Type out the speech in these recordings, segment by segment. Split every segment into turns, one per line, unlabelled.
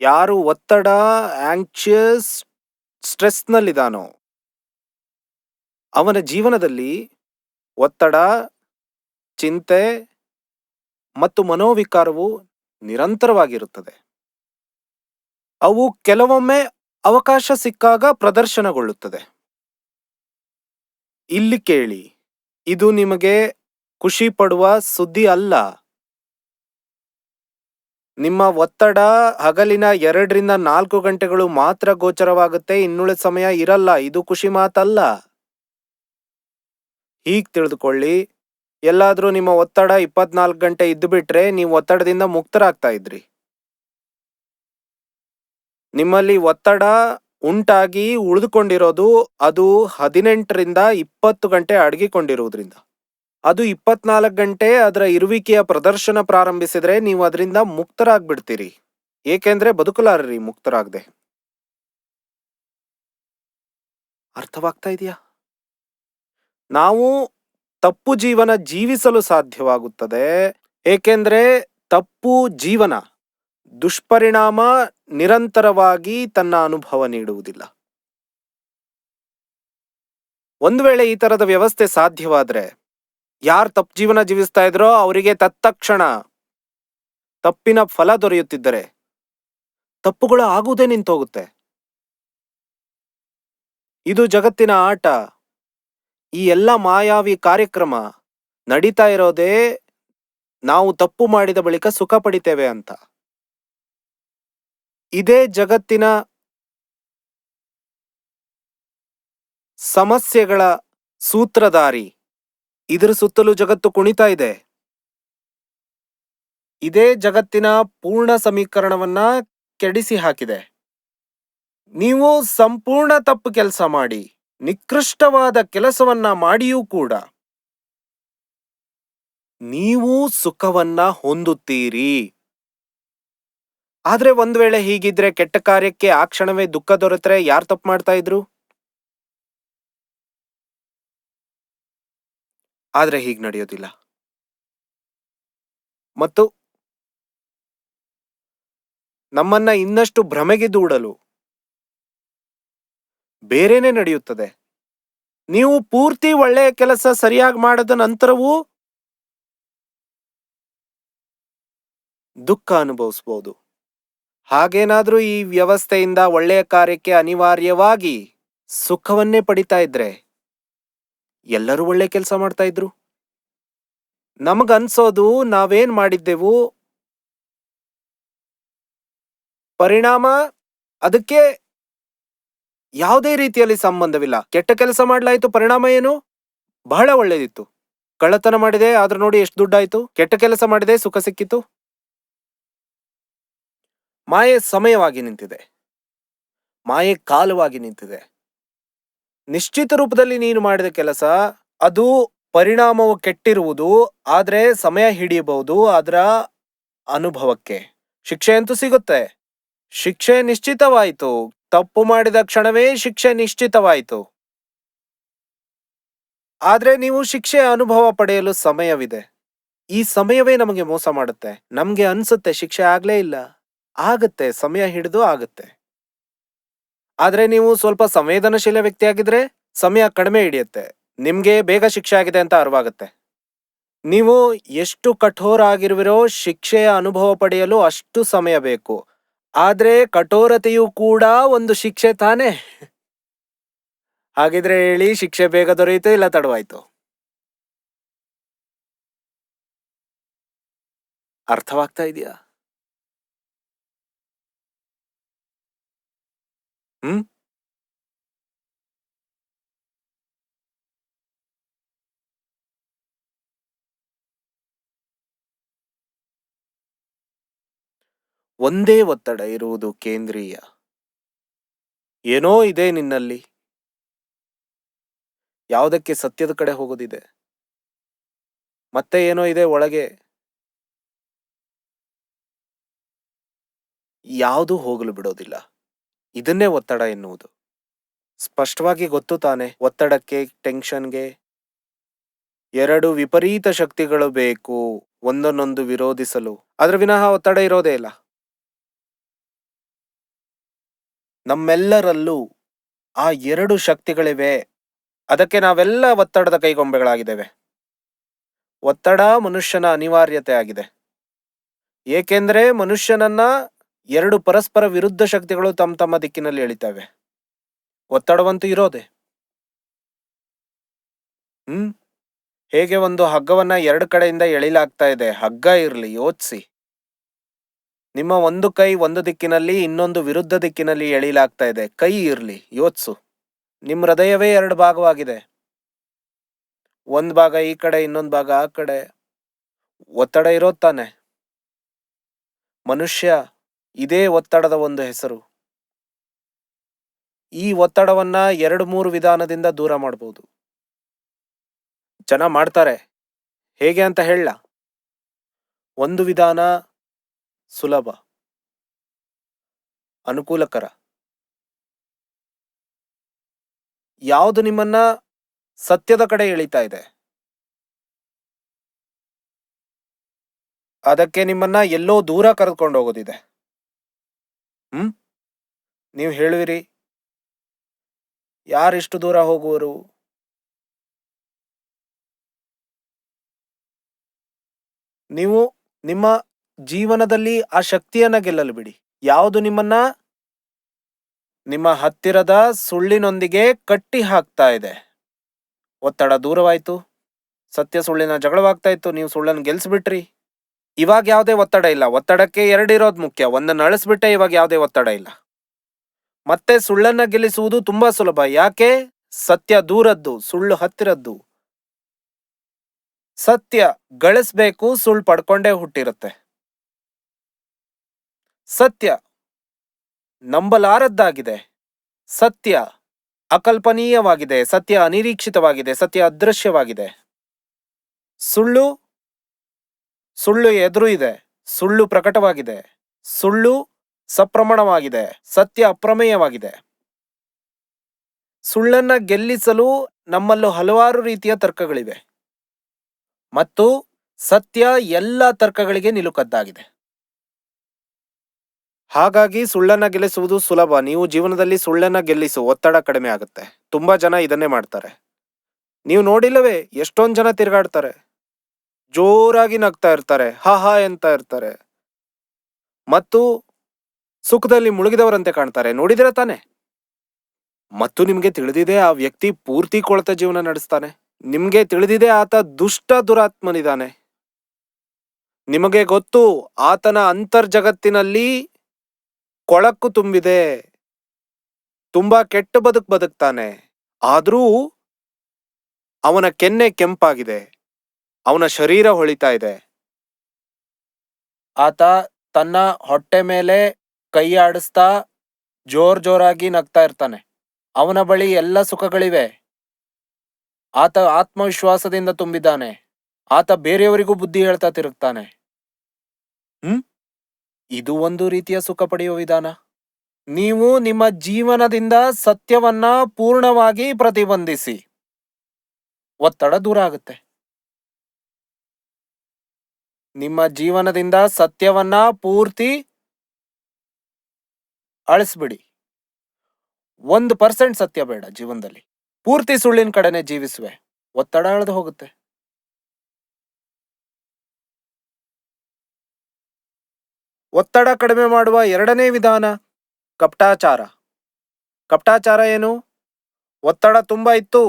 ಯಾರು ಒತ್ತಡ ಆಂಕ್ಷಿಯಸ್ ಸ್ಟ್ರೆಸ್ನಲ್ಲಿದ್ದಾನೋ ಅವನ ಜೀವನದಲ್ಲಿ ಒತ್ತಡ, ಚಿಂತೆ ಮತ್ತು ಮನೋವಿಕಾರವು ನಿರಂತರವಾಗಿರುತ್ತದೆ. ಅವು ಕೆಲವೊಮ್ಮೆ ಅವಕಾಶ ಸಿಕ್ಕಾಗ ಪ್ರದರ್ಶನಗೊಳ್ಳುತ್ತದೆ. ಇಲ್ಲಿ ಕೇಳಿ, ಇದು ನಿಮಗೆ ಖುಷಿ ಪಡುವ ಸುದ್ದಿ ಅಲ್ಲ. ನಿಮ್ಮ ಒತ್ತಡ ಹಗಲಿನ ಎರಡರಿಂದ ನಾಲ್ಕು ಗಂಟೆಗಳು ಮಾತ್ರ ಗೋಚರವಾಗುತ್ತೆ, ಇನ್ನುಳಿದ ಸಮಯ ಇರಲ್ಲ, ಇದು ಖುಷಿ ಮಾತಲ್ಲ. ಹೀಗೆ ತಿಳಿದುಕೊಳ್ಳಿ, ಎಲ್ಲಾದರೂ ನಿಮ್ಮ ಒತ್ತಡ ಇಪ್ಪತ್ನಾಲ್ಕು ಗಂಟೆ ಇದ್ದು ಬಿಟ್ರೆ ನೀವು ಒತ್ತಡದಿಂದ ಮುಕ್ತರಾಗ್ತಾ ಇದ್ರಿ. ನಿಮ್ಮಲ್ಲಿ ಒತ್ತಡ ಉಂಟಾಗಿ ಉಳಿದುಕೊಂಡಿರೋದು ಅದು ಹದಿನೆಂಟರಿಂದ ಇಪ್ಪತ್ತು ಗಂಟೆ ಅಡಗಿಕೊಂಡಿರುವುದರಿಂದ ಅದು ಇಪ್ಪತ್ನಾಲ್ಕು ಗಂಟೆ ಅದರ ಇರುವಿಕೆಯ ಪ್ರದರ್ಶನ ಪ್ರಾರಂಭಿಸಿದ್ರೆ ನೀವು ಅದರಿಂದ ಮುಕ್ತರಾಗ್ಬಿಡ್ತೀರಿ. ಏಕೆಂದ್ರೆ ಬದುಕಲಾರರಿ ಮುಕ್ತರಾಗದೆ. ಅರ್ಥವಾಗ್ತಾ ಇದೆಯಾ? ನಾವು ತಪ್ಪು ಜೀವನ ಜೀವಿಸಲು ಸಾಧ್ಯವಾಗುತ್ತದೆ. ಏಕೆಂದ್ರೆ ತಪ್ಪು ಜೀವನ ದುಷ್ಪರಿಣಾಮ ನಿರಂತರವಾಗಿ ತನ್ನ ಅನುಭವ ನೀಡುವುದಿಲ್ಲ. ಒಂದು ವೇಳೆ ಈ ತರದ ವ್ಯವಸ್ಥೆ ಸಾಧ್ಯವಾದ್ರೆ ಯಾರು ತಪ್ಪು ಜೀವನ ಜೀವಿಸ್ತಾ ಇದ್ರೋ ಅವರಿಗೆ ತತ್ತಕ್ಷಣ ತಪ್ಪಿನ ಫಲ ದೊರೆಯುತ್ತಿದ್ದರೆ. ತಪ್ಪುಗಳು ಆಗುವುದೇ ನಿಂತೋಗುತ್ತೆ. ಇದು ಜಗತ್ತಿನ ಆಟ. ಈ ಎಲ್ಲ ಮಾಯಾವಿ ಕಾರ್ಯಕ್ರಮ ನಡೀತಾ ಇರೋದೇ ನಾವು ತಪ್ಪು ಮಾಡಿದ ಬಳಿಕ ಸುಖ ಪಡಿತೇವೆ ಅಂತ. ಇದೇ ಜಗತ್ತಿನ ಸಮಸ್ಯೆಗಳ ಸೂತ್ರಧಾರಿ. ಇದರ ಸುತ್ತಲೂ ಜಗತ್ತು ಕುಣಿತಾ ಇದೆ. ಇದೇ ಜಗತ್ತಿನ ಪೂರ್ಣ ಸಮೀಕರಣವನ್ನ ಕೆಡಿಸಿ ಹಾಕಿದೆ. ನೀವು ಸಂಪೂರ್ಣ ತಪ್ಪು ಕೆಲಸ ಮಾಡಿ, ನಿಕೃಷ್ಟವಾದ ಕೆಲಸವನ್ನ ಮಾಡಿಯೂ ಕೂಡ. ನೀವು ಸುಖವನ್ನ ಹೊಂದುತ್ತೀರಿ. ಆದ್ರೆ ಒಂದ್ ವೇಳೆ ಹೀಗಿದ್ರೆ ಕೆಟ್ಟ ಕಾರ್ಯಕ್ಕೆ ಆ ಕ್ಷಣವೇ ದುಃಖ ದೊರೆತರೆ ಯಾರು ತಪ್ಪು ಮಾಡ್ತಾ ಇದ್ರು? ಆದ್ರೆ ಹೀಗೆ ನಡೆಯೋದಿಲ್ಲ. ಮತ್ತು ನಮ್ಮನ್ನ ಇನ್ನಷ್ಟು ಭ್ರಮೆಗೆ ದೂಡಲು ಬೇರೆನೆ ನಡೆಯುತ್ತದೆ. ನೀವು ಪೂರ್ತಿ ಒಳ್ಳೆಯ ಕೆಲಸ ಸರಿಯಾಗಿ ಮಾಡದ ನಂತರವೂ ದುಃಖ ಅನುಭವಿಸಬಹುದು ಹಾಗೇನಾದ್ರೂ ಈ ವ್ಯವಸ್ಥೆಯಿಂದ ಒಳ್ಳೆಯ ಕಾರ್ಯಕ್ಕೆ ಅನಿವಾರ್ಯವಾಗಿ ಸುಖವನ್ನೇ ಪಡಿತಾ ಇದ್ರೆ ಎಲ್ಲರೂ ಒಳ್ಳೆ ಕೆಲಸ ಮಾಡ್ತಾ ಇದ್ರು. ನಮಗನ್ಸೋದು ನಾವೇನ್ ಮಾಡಿದ್ದೆವು? ಪರಿಣಾಮ? ಅದಕ್ಕೆ ಯಾವುದೇ ರೀತಿಯಲ್ಲಿ ಸಂಬಂಧವಿಲ್ಲ. ಕೆಟ್ಟ ಕೆಲಸ ಮಾಡ್ಲಾಯ್ತು, ಪರಿಣಾಮ ಏನು? ಬಹಳ ಒಳ್ಳೇದಿತ್ತು. ಕಳ್ಳತನ ಮಾಡಿದೆ, ಆದ್ರೆ ನೋಡಿ ಎಷ್ಟು ದುಡ್ಡಾಯ್ತು. ಕೆಟ್ಟ ಕೆಲಸ ಮಾಡಿದೆ, ಸುಖ ಸಿಕ್ಕಿತು ಮಾಯೆ ಸಮಯವಾಗಿ ನಿಂತಿದೆ. ಮಾಯೆ ಕಾಲವಾಗಿ ನಿಂತಿದೆ. ನಿಶ್ಚಿತ ರೂಪದಲ್ಲಿ ನೀನು ಮಾಡಿದ ಕೆಲಸ, ಅದು ಪರಿಣಾಮವು ಕೆಟ್ಟಿರುವುದು, ಆದರೆ ಸಮಯ ಹಿಡಿಯಬಹುದು ಅದರ ಅನುಭವಕ್ಕೆ. ಶಿಕ್ಷೆ ಅಂತೂ ಸಿಗುತ್ತೆ. ಶಿಕ್ಷೆ ನಿಶ್ಚಿತವಾಯಿತು. ತಪ್ಪು ಮಾಡಿದ ಕ್ಷಣವೇ ಶಿಕ್ಷೆ ನಿಶ್ಚಿತವಾಯಿತು. ಆದರೆ ನೀವು ಶಿಕ್ಷೆ ಅನುಭವ ಪಡೆಯಲು ಸಮಯವಿದೆ. ಈ ಸಮಯವೇ ನಮಗೆ ಮೋಸ ಮಾಡುತ್ತೆ. ನಮಗೆ ಅನ್ಸುತ್ತೆ ಶಿಕ್ಷೆ ಆಗ್ಲೇ ಇಲ್ಲ. ಆಗತ್ತೆ, ಸಮಯ ಹಿಡಿದು ಆಗುತ್ತೆ. ಆದ್ರೆ ನೀವು ಸ್ವಲ್ಪ ಸಂವೇದನಶೀಲ ವ್ಯಕ್ತಿ ಆಗಿದ್ರೆ ಸಮಯ ಕಡಿಮೆ ಹಿಡಿಯುತ್ತೆ. ನಿಮ್ಗೆ ಬೇಗ ಶಿಕ್ಷೆ ಆಗಿದೆ ಅಂತ ಅರಿವಾಗುತ್ತೆ. ನೀವು ಎಷ್ಟು ಕಠೋರ ಆಗಿರುವಿರೋ ಶಿಕ್ಷೆಯ ಅನುಭವ ಪಡೆಯಲು ಅಷ್ಟು ಸಮಯ ಬೇಕು. ಆದ್ರೆ ಕಠೋರತೆಯೂ ಕೂಡ ಒಂದು ಶಿಕ್ಷೆ ತಾನೇ. ಹಾಗಿದ್ರೆ ಹೇಳಿ ಶಿಕ್ಷೆ ಬೇಗ ದೊರೆಯಿತು ಇಲ್ಲ ತಡವಾಯ್ತು? ಅರ್ಥವಾಗ್ತಾ ಇದೆಯಾ? ಹ್ಮ್ ಒಂದೇ ಒತ್ತಡ ಇರುವುದು ಕೇಂದ್ರೀಯ. ಏನೋ ಇದೆ ನಿನ್ನಲ್ಲಿ. ಯಾವುದಕ್ಕೆ ಸತ್ಯದ ಕಡೆ ಹೋಗೋದಿದೆ? ಮತ್ತೆ ಏನೋ ಇದೆ ಒಳಗೆ. ಯಾವುದು ಹೋಗಲು ಬಿಡೋದಿಲ್ಲ. ಇದನ್ನೇ ಒತ್ತಡ ಎನ್ನುವುದು. ಸ್ಪಷ್ಟವಾಗಿ ಗೊತ್ತು ತಾನೆ, ಒತ್ತಡಕ್ಕೆ, ಟೆನ್ಷನ್ಗೆ. ಎರಡು ವಿಪರೀತ ಶಕ್ತಿಗಳು ಬೇಕು, ಒಂದನ್ನೊಂದು ವಿರೋಧಿಸಲು. ಅದರ ವಿನಃ ಒತ್ತಡ ಇರೋದೇ ಇಲ್ಲ. ನಮ್ಮೆಲ್ಲರಲ್ಲೂ ಆ ಎರಡು ಶಕ್ತಿಗಳಿವೆ. ಅದಕ್ಕೆ ನಾವೆಲ್ಲ ಒತ್ತಡದ ಕೈಗೊಂಬೆಗಳಾಗಿದ್ದೇವೆ. ಒತ್ತಡ ಮನುಷ್ಯನ ಅನಿವಾರ್ಯತೆ ಆಗಿದೆ. ಏಕೆಂದ್ರೆ ಮನುಷ್ಯನನ್ನ ಎರಡು ಪರಸ್ಪರ ವಿರುದ್ಧ ಶಕ್ತಿಗಳು ತಮ್ಮ ತಮ್ಮ ದಿಕ್ಕಿನಲ್ಲಿ ಎಳಿತವೆ. ಒತ್ತಡವಂತೂ ಇರೋದೆ. ಹ್ಮ್? ಹೇಗೆ ಒಂದು ಹಗ್ಗವನ್ನ ಎರಡು ಕಡೆಯಿಂದ ಎಳಿಲಾಗ್ತಾ ಇದೆ? ಹಗ್ಗ ಇರಲಿ, ಯೋಚಿಸಿ. ನಿಮ್ಮ ಒಂದು ಕೈ ಒಂದು ದಿಕ್ಕಿನಲ್ಲಿ, ಇನ್ನೊಂದು ವಿರುದ್ಧ ದಿಕ್ಕಿನಲ್ಲಿ ಎಳಿಲಾಗ್ತಾ ಇದೆ. ಕೈ ಇರಲಿ, ಯೋಚಿಸು. ನಿಮ್ಮ ಹೃದಯವೇ ಎರಡು ಭಾಗವಾಗಿದೆ. ಒಂದು ಭಾಗ ಈ ಕಡೆ, ಇನ್ನೊಂದು ಭಾಗ ಆ ಕಡೆ. ಒತ್ತಡ ಇರೋದು ತಾನೆ. ಮನುಷ್ಯ ಇದೇ ಒತ್ತಡದ ಒಂದು ಹೆಸರು. ಈ ಒತ್ತಡವನ್ನ ಎರಡು ಮೂರು ವಿಧಾನದಿಂದ ದೂರ ಮಾಡಬಹುದು ಜನ ಮಾಡ್ತಾರೆ. ಹೇಗೆ ಅಂತ ಹೇಳ. ಒಂದು ವಿಧಾನ ಸುಲಭ. ಅನುಕೂಲಕರ. ಯಾವುದು ನಿಮ್ಮನ್ನ ಸತ್ಯದ ಕಡೆ ಎಳಿತಾ ಇದೆ? ಅದಕ್ಕೆ ನಿಮ್ಮನ್ನ ಎಲ್ಲೋ ದೂರ ಕರೆದುಕೊಂಡು ಹೋಗೋದಿದೆ. ಹ್ಮ್? ನೀವು ಹೇಳುವಿರಿ. ಯಾರಿಷ್ಟು ದೂರ ಹೋಗುವರು? ನೀವು ನಿಮ್ಮ ಜೀವನದಲ್ಲಿ ಆ ಶಕ್ತಿಯನ್ನ ಗೆಲ್ಲಲು ಬಿಡಿ. ಯಾವುದು ನಿಮ್ಮನ್ನ? ನಿಮ್ಮ ಹತ್ತಿರದ ಸುಳ್ಳಿನೊಂದಿಗೆ ಕಟ್ಟಿ ಹಾಕ್ತಾ ಇದೆ. ಒತ್ತಡ ದೂರವಾಯ್ತು. ಸತ್ಯ ಸುಳ್ಳಿನ ಜಗಳವಾಗ್ತಾ ಇತ್ತು. ನೀವು ಸುಳ್ಳನ್ನು ಗೆಲ್ಸ್ಬಿಟ್ರಿ. ಇವಾಗ ಯಾವುದೇ ಒತ್ತಡ ಇಲ್ಲ. ಒತ್ತಡಕ್ಕೆ ಎರಡಿರೋದು ಮುಖ್ಯ. ಒಂದನ್ನು ಅಳಿಸ್ಬಿಟ್ಟೆ ಇವಾಗ ಯಾವುದೇ ಒತ್ತಡ ಇಲ್ಲ. ಮತ್ತೆ ಸುಳ್ಳನ್ನ ಗೆಲ್ಲಿಸುವುದು ತುಂಬಾ ಸುಲಭ. ಯಾಕೆ? ಸತ್ಯ ದೂರದ್ದು, ಸುಳ್ಳು ಹತ್ತಿರದ್ದು. ಸತ್ಯ ಗಳಿಸ್ಬೇಕು, ಸುಳ್ಳು ಪಡ್ಕೊಂಡೇ ಹುಟ್ಟಿರುತ್ತೆ. ಸತ್ಯ ನಂಬಲಾರದ್ದಾಗಿದೆ. ಸತ್ಯ ಅಕಲ್ಪನೀಯವಾಗಿದೆ. ಸತ್ಯ ಅನಿರೀಕ್ಷಿತವಾಗಿದೆ. ಸತ್ಯ ಅದೃಶ್ಯವಾಗಿದೆ. ಸುಳ್ಳು ಸುಳ್ಳು ಎದುರು ಇದೆ, ಸುಳ್ಳು ಪ್ರಕಟವಾಗಿದೆ, ಸುಳ್ಳು ಸಪ್ರಮಾಣವಾಗಿದೆ, ಸತ್ಯ ಅಪ್ರಮೇಯವಾಗಿದೆ. ಸುಳ್ಳನ್ನ ಗೆಲ್ಲಿಸಲು ನಮ್ಮಲ್ಲೂ ಹಲವಾರು ರೀತಿಯ ತರ್ಕಗಳಿವೆ. ಮತ್ತು ಸತ್ಯ ಎಲ್ಲ ತರ್ಕಗಳಿಗೆ ನಿಲುಕದ್ದಾಗಿದೆ. ಹಾಗಾಗಿ ಸುಳ್ಳನ್ನ ಗೆಲ್ಲಿಸುವುದು ಸುಲಭ. ನೀವು ಜೀವನದಲ್ಲಿ ಸುಳ್ಳನ್ನ ಗೆಲ್ಲಿಸು, ಒತ್ತಡ ಕಡಿಮೆ ಆಗುತ್ತೆ. ತುಂಬಾ ಜನ ಇದನ್ನೇ ಮಾಡ್ತಾರೆ. ನೀವು ನೋಡಿಲ್ಲವೇ? ಎಷ್ಟೊಂದು ಜನ ತಿರುಗಾಡ್ತಾರೆ. ಜೋರಾಗಿ ನಗ್ತಾ ಇರ್ತಾರೆ, ಹಾ ಅಂತ ಇರ್ತಾರೆ. ಮತ್ತು ಸುಖದಲ್ಲಿ ಮುಳುಗಿದವರಂತೆ ಕಾಣ್ತಾರೆ. ನೋಡಿದಿರ ತಾನೆ? ಮತ್ತು ನಿಮಗೆ ತಿಳಿದಿದೆ ಆ ವ್ಯಕ್ತಿ ಪೂರ್ತಿ ಕೊಳತ ಜೀವನ ನಡೆಸ್ತಾನೆ. ನಿಮಗೆ ತಿಳಿದಿದೆ ಆತ ದುಷ್ಟ ದುರಾತ್ಮನಿದ್ದಾನೆ. ನಿಮಗೆ ಗೊತ್ತು, ಆತನ ಅಂತರ್ಜಗತ್ತಿನಲ್ಲಿ ಕೊಳಕು ತುಂಬಿದೆ. ತುಂಬಾ ಕೆಟ್ಟ ಬದುಕು ಬದುಕ್ತಾನೆ. ಆದರೂ ಅವನ ಕೆನ್ನೆ ಕೆಂಪಾಗಿದೆ. ಅವನ ಶರೀರ ಹೊಳಿತಾ ಇದೆ. ಆತ ತನ್ನ ಹೊಟ್ಟೆ ಮೇಲೆ ಕೈ ಆಡಿಸ್ತಾ ಜೋರ್ ಜೋರಾಗಿ ನಗ್ತಾ ಇರ್ತಾನೆ. ಅವನ ಬಳಿ ಎಲ್ಲ ಸುಖಗಳಿವೆ. ಆತ ಆತ್ಮವಿಶ್ವಾಸದಿಂದ ತುಂಬಿದ್ದಾನೆ. ಆತ ಬೇರೆಯವರಿಗೂ ಬುದ್ಧಿ ಹೇಳ್ತಾ ತಿರುಗ್ತಾನೆ. ಹ್ಮ್? ಇದು ಒಂದು ರೀತಿಯ ಸುಖ ಪಡೆಯುವ ವಿಧಾನ. ನೀವು ನಿಮ್ಮ ಜೀವನದಿಂದ ಸತ್ಯವನ್ನ ಪೂರ್ಣವಾಗಿ ಪ್ರತಿಬಂಧಿಸಿ. ಒತ್ತಡ ದೂರ ಆಗುತ್ತೆ. ನಿಮ್ಮ ಜೀವನದಿಂದ ಸತ್ಯವನ್ನ ಪೂರ್ತಿ ಅಳಿಸ್ಬಿಡಿ. ಒಂದು ಪರ್ಸೆಂಟ್ ಸತ್ಯ ಬೇಡ ಜೀವನದಲ್ಲಿ. ಪೂರ್ತಿ ಸುಳ್ಳಿನ ಕಡೆನೆ ಜೀವಿಸುವೆ. ಒತ್ತಡ ಅಳೆದು ಹೋಗುತ್ತೆ. ಒತ್ತಡ ಕಡಿಮೆ ಮಾಡುವ ಎರಡನೇ ವಿಧಾನ ಕಪಟಾಚಾರ. ಕಪಟಾಚಾರ ಏನು? ಒತ್ತಡ ತುಂಬಾ ಇತ್ತು.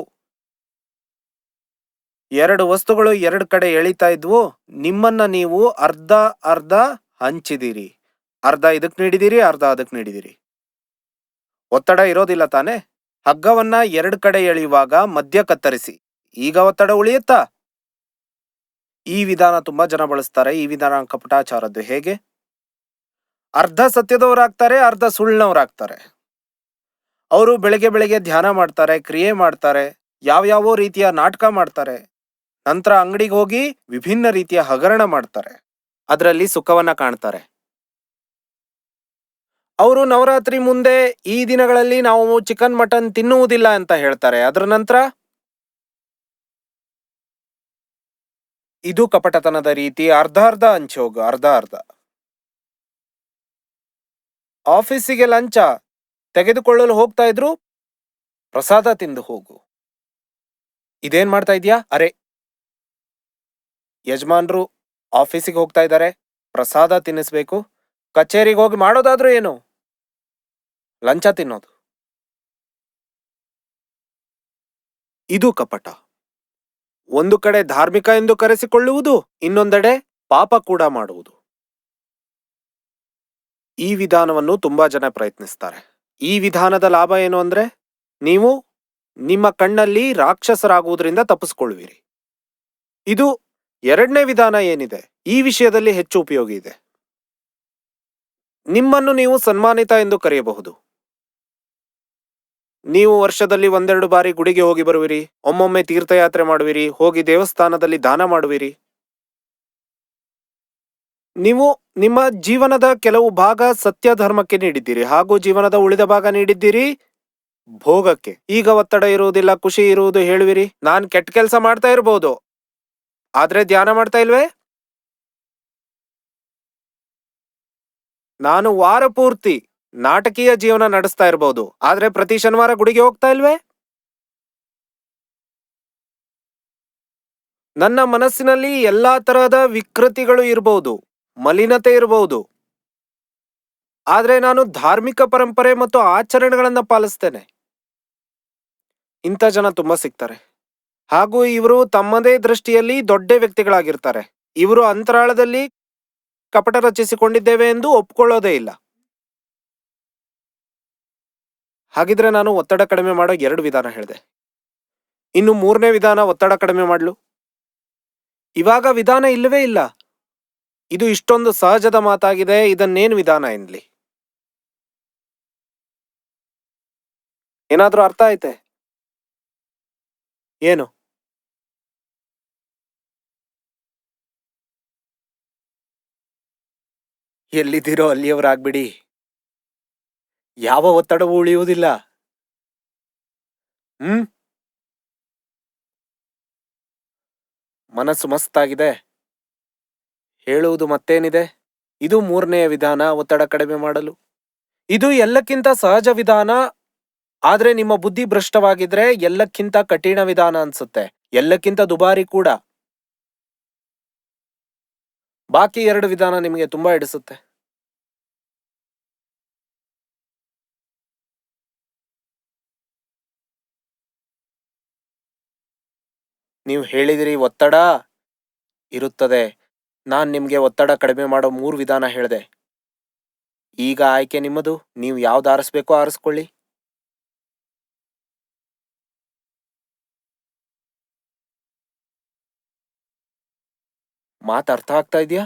ಎರಡು ವಸ್ತುಗಳು ಎರಡು ಕಡೆ ಎಳಿತಾ ಇದ್ವು. ನಿಮ್ಮನ್ನ ನೀವು ಅರ್ಧ ಅರ್ಧ ಹಂಚಿದಿರಿ. ಅರ್ಧ ಇದಕ್ ನೀಡಿದಿರಿ, ಅರ್ಧ ಅದಕ್ ನೀಡಿದಿರಿ. ಒತ್ತಡ ಇರೋದಿಲ್ಲ ತಾನೆ? ಹಗ್ಗವನ್ನ ಎರಡು ಕಡೆ ಎಳೆಯುವಾಗ ಮಧ್ಯ ಕತ್ತರಿಸಿ. ಈಗ ಒತ್ತಡ ಉಳಿಯುತ್ತಾ? ಈ ವಿಧಾನ ತುಂಬಾ ಜನ ಬಳಸ್ತಾರೆ. ಈ ವಿಧಾನ ಕಪಟಾಚಾರದ್ದು ಹೇಗೆ? ಅರ್ಧ ಸತ್ಯದವರಾಗ್ತಾರೆ, ಅರ್ಧ ಸುಳ್ಳನವರಾಗ್ತಾರೆ ಅವರು ಬೆಳಗ್ಗೆ ಬೆಳಗ್ಗೆ ಧ್ಯಾನ ಮಾಡ್ತಾರೆ, ಕ್ರಿಯೆ ಮಾಡ್ತಾರೆ, ಯಾವ್ಯಾವೋ ರೀತಿಯ ನಾಟಕ ಮಾಡ್ತಾರೆ. ನಂತರ ಅಂಗಡಿಗೆ ಹೋಗಿ ವಿಭಿನ್ನ ರೀತಿಯ ಹಗರಣ ಮಾಡ್ತಾರೆ. ಅದರಲ್ಲಿ ಸುಖವನ್ನ ಕಾಣ್ತಾರೆ. ಅವರು ನವರಾತ್ರಿ ಮುಂದೆ ಈ ದಿನಗಳಲ್ಲಿ ನಾವು ಚಿಕನ್ ಮಟನ್ ತಿನ್ನುವುದಿಲ್ಲ ಅಂತ ಹೇಳ್ತಾರೆ. ಅದರ ನಂತರ ಇದು ಕಪಟತನದ ರೀತಿ ಅರ್ಧ ಅರ್ಧ ಹಂಚೋಗ ಅರ್ಧ ಅರ್ಧ. ಆಫೀಸಿಗೆ ಲಂಚ, ತೆಗೆದುಕೊಳ್ಳಲು ಹೋಗ್ತಾ ಇದ್ರು, ಪ್ರಸಾದ ತಿಂದು ಹೋಗು. ಇದೇನ್ ಮಾಡ್ತಾ ಇದೀಯಾ? ಅರೆ ಯಜಮಾನ್ರು ಆಫೀಸಿಗೆ ಹೋಗ್ತಾ ಇದ್ದಾರೆ. ಪ್ರಸಾದ ತಿನ್ನಿಸ್ಬೇಕು. ಕಚೇರಿಗೆ ಹೋಗಿ ಮಾಡೋದಾದ್ರೂ ಏನು? ಲಂಚ ತಿನ್ನೋದು. ಇದು ಕಪಟ. ಒಂದು ಕಡೆ ಧಾರ್ಮಿಕ ಎಂದು ಕರೆಸಿಕೊಳ್ಳುವುದು, ಇನ್ನೊಂದೆಡೆ ಪಾಪ ಕೂಡ ಮಾಡುವುದು. ಈ ವಿಧಾನವನ್ನು ತುಂಬಾ ಜನ ಪ್ರಯತ್ನಿಸ್ತಾರೆ. ಈ ವಿಧಾನದ ಲಾಭ ಏನು ಅಂದ್ರೆ, ನೀವು ನಿಮ್ಮ ಕಣ್ಣಲ್ಲಿ ರಾಕ್ಷಸರಾಗುವುದರಿಂದ ತಪ್ಪಿಸ್ಕೊಳ್ಳುವಿರಿ. ಇದು ಎರಡನೇ ವಿಧಾನ ಏನಿದೆ? ಈ ವಿಷಯದಲ್ಲಿ ಹೆಚ್ಚು ಉಪಯೋಗಿ ಇದೆ. ನಿಮ್ಮನ್ನು ನೀವು ಸನ್ಮಾನಿತ ಎಂದು ಕರೆಯಬಹುದು. ನೀವು ವರ್ಷದಲ್ಲಿ ಒಂದೆರಡು ಬಾರಿ ಗುಡಿಗೆ ಹೋಗಿ ಬರುವಿರಿ, ಒಮ್ಮೊಮ್ಮೆ ತೀರ್ಥಯಾತ್ರೆ ಮಾಡುವಿರಿ, ಹೋಗಿ ದೇವಸ್ಥಾನದಲ್ಲಿ ದಾನ ಮಾಡುವಿರಿ. ನೀವು ನಿಮ್ಮ ಜೀವನದ ಕೆಲವು ಭಾಗ ಸತ್ಯ ಧರ್ಮಕ್ಕೆ ನೀಡಿದ್ದೀರಿ, ಹಾಗೂ ಜೀವನದ ಉಳಿದ ಭಾಗ ನೀಡಿದ್ದೀರಿ ಭೋಗಕ್ಕೆ. ಈಗ ಒತ್ತಡ ಇರುವುದಿಲ್ಲ, ಖುಷಿ ಇರುವುದು ಹೇಳುವಿರಿ. ನಾನ್ ಕೆಟ್ಟ ಕೆಲಸ ಮಾಡ್ತಾ ಇರಬಹುದು ಆದ್ರೆ ಧ್ಯಾನ ಮಾಡ್ತಾ ಇಲ್ವೇ? ನಾನು ವಾರ ಪೂರ್ತಿ ನಾಟಕೀಯ ಜೀವನ ನಡೆಸ್ತಾ ಇರಬಹುದು ಆದ್ರೆ ಪ್ರತಿ ಶನಿವಾರ ಗುಡಿಗೆ ಹೋಗ್ತಾ ಇಲ್ವೇ? ನನ್ನ ಮನಸ್ಸಿನಲ್ಲಿ ಎಲ್ಲಾ ತರಹದ ವಿಕೃತಿಗಳು ಇರಬಹುದು ಮಲಿನತೆ ಇರಬಹುದು ಆದರೆ ನಾನು ಧಾರ್ಮಿಕ ಪರಂಪರೆ ಮತ್ತು ಆಚರಣೆಗಳನ್ನ ಪಾಲಿಸ್ತೇನೆ. ಇಂಥ ಜನ ತುಂಬಾ ಸಿಗ್ತಾರೆ. ಹಾಗೂ ಇವರು ತಮ್ಮದೇ ದೃಷ್ಟಿಯಲ್ಲಿ ದೊಡ್ಡ ವ್ಯಕ್ತಿಗಳಾಗಿರ್ತಾರೆ. ಇವರು ಅಂತರಾಳದಲ್ಲಿ ಕಪಟ ರಚಿಸಿಕೊಂಡಿದ್ದೇವೆ ಎಂದು ಒಪ್ಕೊಳ್ಳೋದೇ ಇಲ್ಲ. ಹಾಗಿದ್ರೆ ನಾನು ಒತ್ತಡ ಕಡಿಮೆ ಮಾಡೋ ಎರಡು ವಿಧಾನ ಹೇಳಿದೆ. ಇನ್ನು ಮೂರನೇ ವಿಧಾನ ಒತ್ತಡ ಕಡಿಮೆ ಮಾಡಲು. ಇವಾಗ ವಿಧಾನ ಇಲ್ಲವೇ ಇಲ್ಲ. ಇದು ಇಷ್ಟೊಂದು ಸಹಜದ ಮಾತಾಗಿದೆ. ಇದನ್ನೇನು ವಿಧಾನ ಎನ್ಲಿ? ಏನಾದರೂ ಅರ್ಥ ಐತೆ ಏನು? ಎಲ್ಲಿದ್ದೀರೋ ಅಲ್ಲಿಯವರಾಗ್ಬಿಡಿ. ಯಾವ ಒತ್ತಡವೂ ಉಳಿಯುವುದಿಲ್ಲ. ಹ್ಮ್? ಮನಸ್ಸು ಮಸ್ತಾಗಿದೆ. ಹೇಳುವುದು ಮತ್ತೇನಿದೆ? ಇದು ಮೂರನೆಯ ವಿಧಾನ ಒತ್ತಡ ಕಡಿಮೆ ಮಾಡಲು. ಇದು ಎಲ್ಲಕ್ಕಿಂತ ಸಹಜ ವಿಧಾನ, ಆದ್ರೆ ನಿಮ್ಮ ಬುದ್ಧಿ ಭ್ರಷ್ಟವಾಗಿದ್ರೆ ಎಲ್ಲಕ್ಕಿಂತ ಕಠಿಣ ವಿಧಾನ ಅನ್ಸುತ್ತೆ. ಎಲ್ಲಕ್ಕಿಂತ ದುಬಾರಿ ಕೂಡ. ಬಾಕಿ ಎರಡು ವಿಧಾನ ನಿಮಗೆ ತುಂಬಾ ಹಿಡಿಸುತ್ತೆ. ನೀವು ಹೇಳಿದಿರಿ ಒತ್ತಡ ಇರುತ್ತದೆ. ನಾನು ನಿಮಗೆ ಒತ್ತಡ ಕಡಿಮೆ ಮಾಡೋ ಮೂರು ವಿಧಾನ ಹೇಳಿದೆ. ಈಗ ಆಯ್ಕೆ ನಿಮ್ಮದು. ನೀವು ಯಾವ್ದು ಆರಿಸ್ಬೇಕೋ ಆರಿಸ್ಕೊಳ್ಳಿ. ಮಾತು ಅರ್ಥ ಆಗ್ತಾ ಇದೆಯಾ?